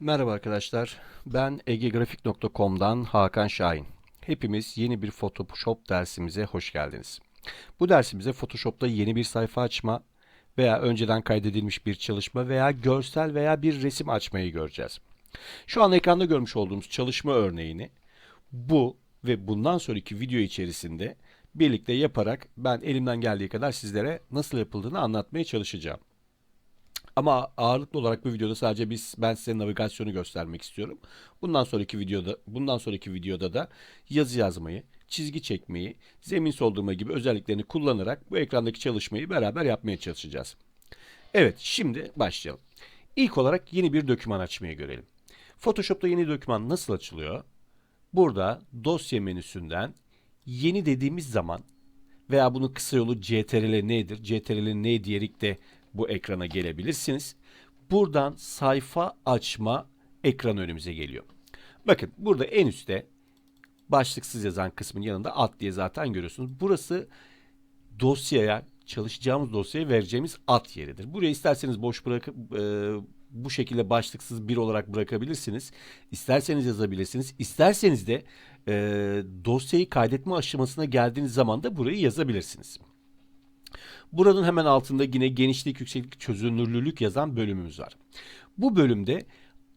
Merhaba arkadaşlar. Ben egegrafik.com'dan Hakan Şahin. Hepimiz yeni bir Photoshop dersimize hoş geldiniz. Bu dersimizde Photoshop'ta yeni bir sayfa açma veya önceden kaydedilmiş bir çalışma veya görsel veya bir resim açmayı göreceğiz. Şu an ekranda görmüş olduğumuz çalışma örneğini bu ve bundan sonraki video içerisinde birlikte yaparak ben elimden geldiği kadar sizlere nasıl yapıldığını anlatmaya çalışacağım. Ama ağırlıklı olarak bu videoda sadece biz ben size navigasyonu göstermek istiyorum. Bundan sonraki videoda bundan sonraki videoda da yazı yazmayı, çizgi çekmeyi, zemin soldurma gibi özelliklerini kullanarak bu ekrandaki çalışmayı beraber yapmaya çalışacağız. Evet, şimdi başlayalım. İlk olarak yeni bir doküman açmayı görelim. Photoshop'ta yeni doküman nasıl açılıyor? Burada dosya menüsünden yeni dediğimiz zaman veya bunun kısa yolu CTRL nedir? CTRL ne diyerek de bu ekrana gelebilirsiniz. Buradan sayfa açma ekranı önümüze geliyor. Bakın burada en üstte başlıksız yazan kısmın yanında alt diye zaten görüyorsunuz. Burası dosyaya çalışacağımız dosyaya vereceğimiz ad yeridir. Buraya isterseniz boş bırakıp e, bu şekilde başlıksız bir olarak bırakabilirsiniz. İsterseniz yazabilirsiniz. İsterseniz de e, dosyayı kaydetme aşamasına geldiğiniz zaman da burayı yazabilirsiniz. Buranın hemen altında yine genişlik, yükseklik, çözünürlülük yazan bölümümüz var. Bu bölümde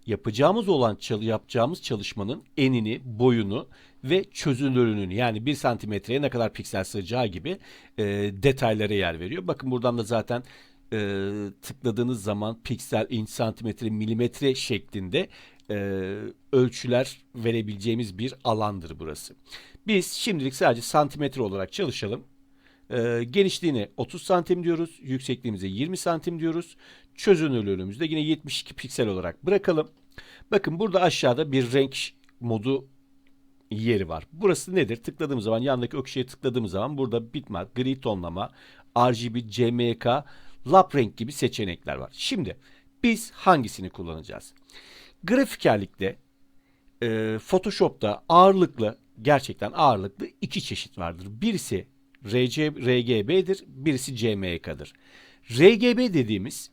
yapacağımız olan yapacağımız çalışmanın enini, boyunu ve çözünürlüğünü yani 1 santimetreye ne kadar piksel sığacağı gibi e, detaylara yer veriyor. Bakın buradan da zaten e, tıkladığınız zaman piksel, inç, santimetre, milimetre şeklinde e, ölçüler verebileceğimiz bir alandır burası. Biz şimdilik sadece santimetre olarak çalışalım. E, genişliğine 30 santim diyoruz. Yüksekliğimize 20 santim diyoruz. Çözünürlüğümüzde yine 72 piksel olarak bırakalım. Bakın burada aşağıda bir renk modu yeri var. Burası nedir? Tıkladığımız zaman yandaki ökşeye tıkladığımız zaman burada bitmap, gri tonlama, RGB, CMYK, lap renk gibi seçenekler var. Şimdi biz hangisini kullanacağız? Grafikerlikte e, Photoshop'ta ağırlıklı gerçekten ağırlıklı iki çeşit vardır. Birisi RC, RGB'dir, birisi CMYK'dır. RGB dediğimiz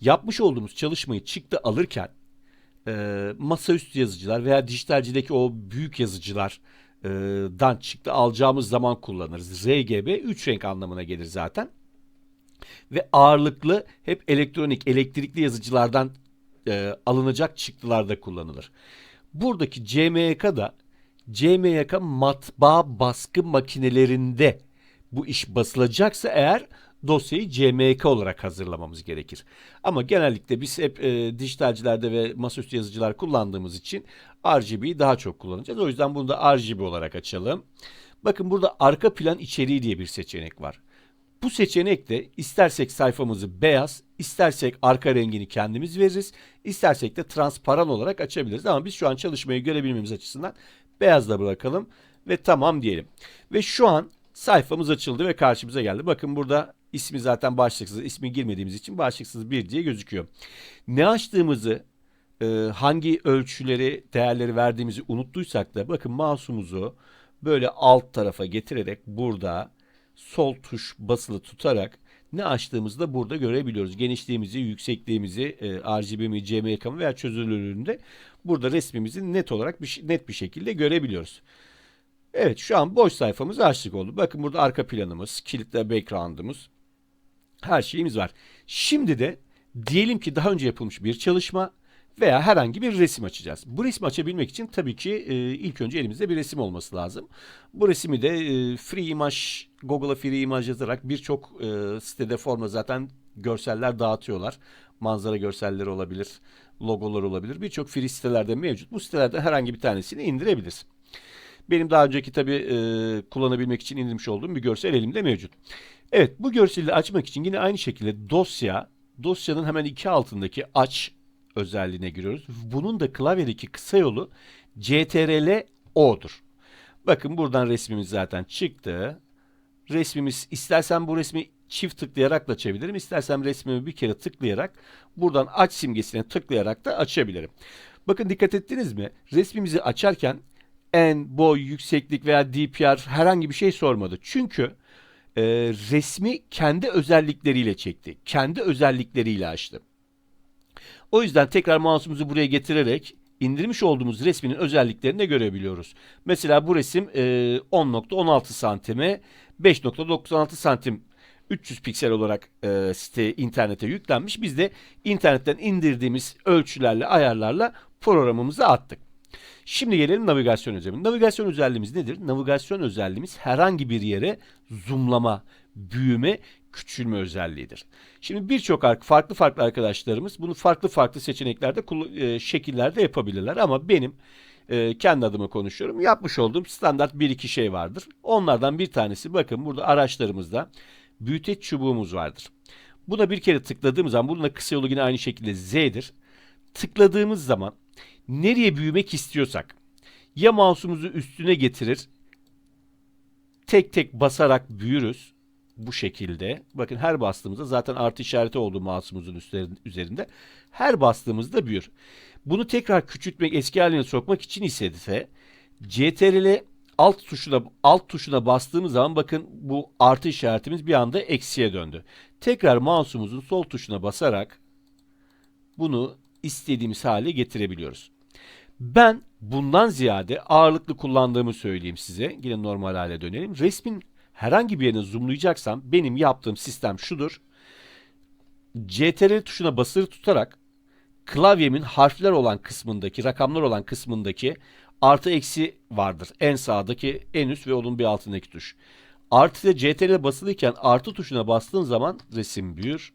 yapmış olduğumuz çalışmayı çıktı alırken e, masaüstü yazıcılar veya dijitalcideki o büyük yazıcılar e, dan çıktı alacağımız zaman kullanırız. RGB 3 renk anlamına gelir zaten. Ve ağırlıklı hep elektronik, elektrikli yazıcılardan e, alınacak çıktılarda kullanılır. Buradaki CMYK da CMYK matbaa baskı makinelerinde bu iş basılacaksa eğer dosyayı CMYK olarak hazırlamamız gerekir. Ama genellikle biz hep e, dijitalcilerde ve masaüstü yazıcılar kullandığımız için RGB'yi daha çok kullanacağız. O yüzden bunu da RGB olarak açalım. Bakın burada arka plan içeriği diye bir seçenek var. Bu seçenekte istersek sayfamızı beyaz, istersek arka rengini kendimiz veririz, istersek de transparan olarak açabiliriz. Ama biz şu an çalışmayı görebilmemiz açısından beyazla bırakalım ve tamam diyelim. Ve şu an sayfamız açıldı ve karşımıza geldi. Bakın burada ismi zaten başlıksız. ismi girmediğimiz için başlıksız bir diye gözüküyor. Ne açtığımızı, e, hangi ölçüleri, değerleri verdiğimizi unuttuysak da bakın mouse'umuzu böyle alt tarafa getirerek burada sol tuş basılı tutarak ne açtığımızı da burada görebiliyoruz. Genişliğimizi, yüksekliğimizi, e, RGB mi, CMYK mı veya çözünürlüğünde burada resmimizi net olarak bir, net bir şekilde görebiliyoruz. Evet şu an boş sayfamız açtık oldu. Bakın burada arka planımız, kilitle background'ımız, her şeyimiz var. Şimdi de diyelim ki daha önce yapılmış bir çalışma veya herhangi bir resim açacağız. Bu resmi açabilmek için tabii ki e, ilk önce elimizde bir resim olması lazım. Bu resmi de e, Free Image, Google'a Free Image yazarak birçok e, sitede forma zaten görseller dağıtıyorlar. Manzara görselleri olabilir, logolar olabilir. Birçok free sitelerde mevcut. Bu sitelerde herhangi bir tanesini indirebiliriz. Benim daha önceki tabii e, kullanabilmek için indirmiş olduğum bir görsel elimde mevcut. Evet bu görseli açmak için yine aynı şekilde dosya, dosyanın hemen iki altındaki aç özelliğine giriyoruz. Bunun da klavyedeki kısa yolu CTRL O'dur. Bakın buradan resmimiz zaten çıktı. Resmimiz istersen bu resmi çift tıklayarak da açabilirim. İstersem resmimi bir kere tıklayarak buradan aç simgesine tıklayarak da açabilirim. Bakın dikkat ettiniz mi? Resmimizi açarken en, boy, yükseklik veya DPR herhangi bir şey sormadı. Çünkü e, resmi kendi özellikleriyle çekti. Kendi özellikleriyle açtı. O yüzden tekrar mouse'umuzu buraya getirerek indirmiş olduğumuz resminin özelliklerini de görebiliyoruz. Mesela bu resim e, 10.16 santime 5.96 santim 300 piksel olarak e, site internete yüklenmiş. Biz de internetten indirdiğimiz ölçülerle ayarlarla programımızı attık. Şimdi gelelim navigasyon özelliğine. Navigasyon özelliğimiz nedir? Navigasyon özelliğimiz herhangi bir yere zoomlama, büyüme, küçülme özelliğidir. Şimdi birçok ar- farklı farklı arkadaşlarımız bunu farklı farklı seçeneklerde, e, şekillerde yapabilirler ama benim e, kendi adıma konuşuyorum. Yapmış olduğum standart bir iki şey vardır. Onlardan bir tanesi bakın burada araçlarımızda büyüteç çubuğumuz vardır. Buna bir kere tıkladığımız zaman bunun da kısa yolu yine aynı şekilde Z'dir. Tıkladığımız zaman nereye büyümek istiyorsak ya mouse'umuzu üstüne getirir tek tek basarak büyürüz bu şekilde. Bakın her bastığımızda zaten artı işareti oldu mouse'umuzun üzerinde. Her bastığımızda büyür. Bunu tekrar küçültmek, eski haline sokmak için ise de CTRL alt tuşuna alt tuşuna bastığımız zaman bakın bu artı işaretimiz bir anda eksiye döndü. Tekrar mouse'umuzun sol tuşuna basarak bunu istediğimiz hale getirebiliyoruz. Ben bundan ziyade ağırlıklı kullandığımı söyleyeyim size. Yine normal hale dönelim. Resmin herhangi bir yerine zoomlayacaksam benim yaptığım sistem şudur. CTRL tuşuna basılı tutarak klavyemin harfler olan kısmındaki, rakamlar olan kısmındaki artı eksi vardır. En sağdaki en üst ve onun bir altındaki tuş. Artı CTRL basılıyken artı tuşuna bastığım zaman resim büyür.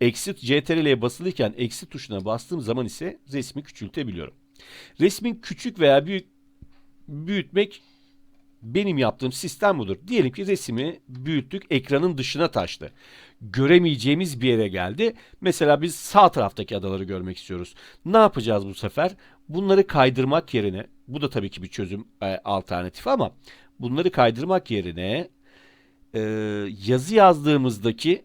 Eksi CTRL'ye basılıyken eksi tuşuna bastığım zaman ise resmi küçültebiliyorum. Resmin küçük veya büyük büyütmek benim yaptığım sistem budur. Diyelim ki resmi büyüttük, ekranın dışına taştı. Göremeyeceğimiz bir yere geldi. Mesela biz sağ taraftaki adaları görmek istiyoruz. Ne yapacağız bu sefer? Bunları kaydırmak yerine, bu da tabii ki bir çözüm e, alternatifi ama bunları kaydırmak yerine e, yazı yazdığımızdaki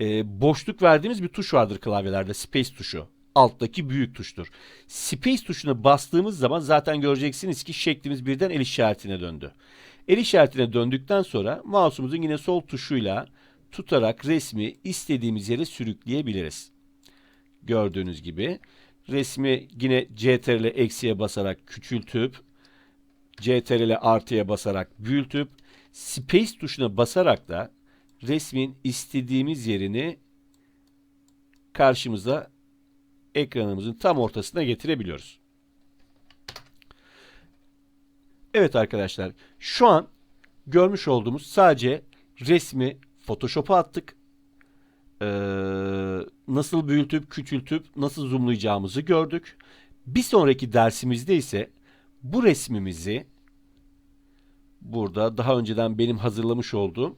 e, boşluk verdiğimiz bir tuş vardır klavyelerde, space tuşu. Alttaki büyük tuştur. Space tuşuna bastığımız zaman zaten göreceksiniz ki şeklimiz birden el işaretine döndü. El işaretine döndükten sonra mouse'umuzun yine sol tuşuyla tutarak resmi istediğimiz yere sürükleyebiliriz. Gördüğünüz gibi resmi yine CTRL eksiye basarak küçültüp CTRL artıya basarak büyütüp Space tuşuna basarak da resmin istediğimiz yerini karşımıza ekranımızın tam ortasına getirebiliyoruz. Evet arkadaşlar, şu an görmüş olduğumuz sadece resmi Photoshop'a attık. Ee, nasıl büyütüp küçültüp nasıl zoomlayacağımızı gördük. Bir sonraki dersimizde ise bu resmimizi burada daha önceden benim hazırlamış olduğum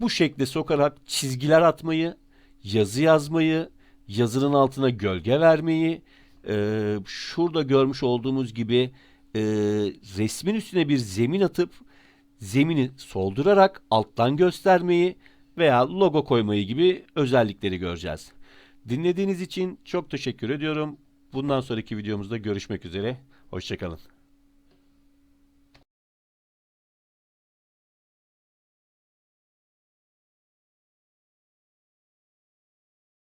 bu şekle sokarak çizgiler atmayı, yazı yazmayı, yazının altına gölge vermeyi, e, şurada görmüş olduğumuz gibi e, resmin üstüne bir zemin atıp zemini soldurarak alttan göstermeyi veya logo koymayı gibi özellikleri göreceğiz. Dinlediğiniz için çok teşekkür ediyorum. Bundan sonraki videomuzda görüşmek üzere. Hoşçakalın.